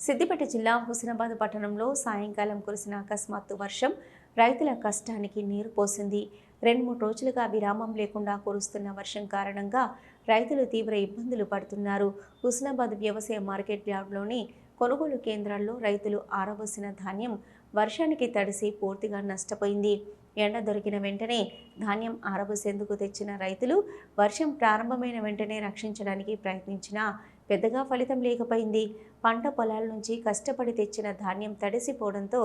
సిద్దిపేట జిల్లా హుస్నాబాద్ పట్టణంలో సాయంకాలం కురిసిన అకస్మాత్తు వర్షం రైతుల కష్టానికి నీరు పోసింది. రెండు మూడు రోజులుగా విరామం లేకుండా కురుస్తున్న వర్షం కారణంగా రైతులు తీవ్ర ఇబ్బందులు పడుతున్నారు. హుస్నాబాద్ వ్యవసాయ మార్కెట్ యార్డ్లోని కొనుగోలు కేంద్రాల్లో రైతులు ఆరబోసిన ధాన్యం వర్షానికి తడిసి పూర్తిగా నష్టపోయింది. ఎండ దొరికిన వెంటనే ధాన్యం ఆరబోసేందుకు తెచ్చిన రైతులు వర్షం ప్రారంభమైన వెంటనే రక్షించడానికి ప్రయత్నించినా పెద్దగా ఫలితం లేకపోయింది. పంట పొలాల నుంచి కష్టపడి తెచ్చిన ధాన్యం తడిసిపోవడంతో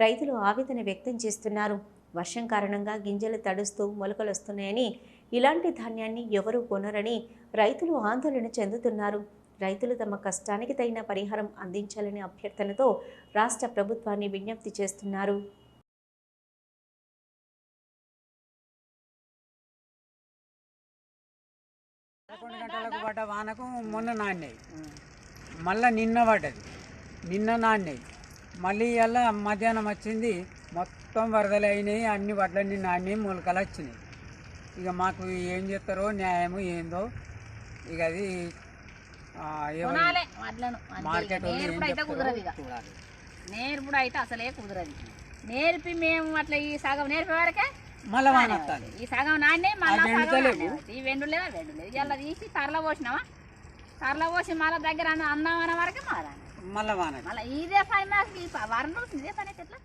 రైతులు ఆవేదన వ్యక్తం చేస్తున్నారు. వర్షం కారణంగా గింజలు తడుస్తూ మొలకలొస్తున్నాయని ఇలాంటి ధాన్యాన్ని ఎవరూ కొనరని రైతులు ఆందోళన చెందుతున్నారు. రైతులు తమ కష్టానికి తగిన పరిహారం అందించాలనే అభ్యర్థనతో రాష్ట్ర ప్రభుత్వాన్ని విజ్ఞప్తి చేస్తున్నారు. పదకొండు గంటలకు పడ్డ వానకు మొన్న నాణ్యాయి మళ్ళా నిన్న పడ్డది. నిన్న నాణ్యాయి మళ్ళీ ఇలా మధ్యాహ్నం వచ్చింది మొత్తం వరదలు అయినాయి అన్ని వడ్లన్నీ నాణ్యాయి మొలకలు వచ్చినాయి. ఇక మాకు ఏం చేస్తారో న్యాయము ఏందో ఇక అది మార్కెట్ చెప్తారో నేర్పుడు అయితే అసలే కుదరదు. నేర్పి మేము అట్లా ఈ సగం నేర్పే వరకే మళ్ళా వాన వస్తుంది ఈ సగం నాణ్యే మళ్ళీ సగం. ఈ వెండు లేవా? వెండు లేదు. ఇలా తీసి తరల పోసినావా? తరల పోసి మళ్ళీ దగ్గర అన్న- అన్నామన్న వరకే మారా మళ్ళా వాన మళ్ళీ ఇదే పని నాకు ఈ ప- ఇదే పని అయితే ఎట్లా?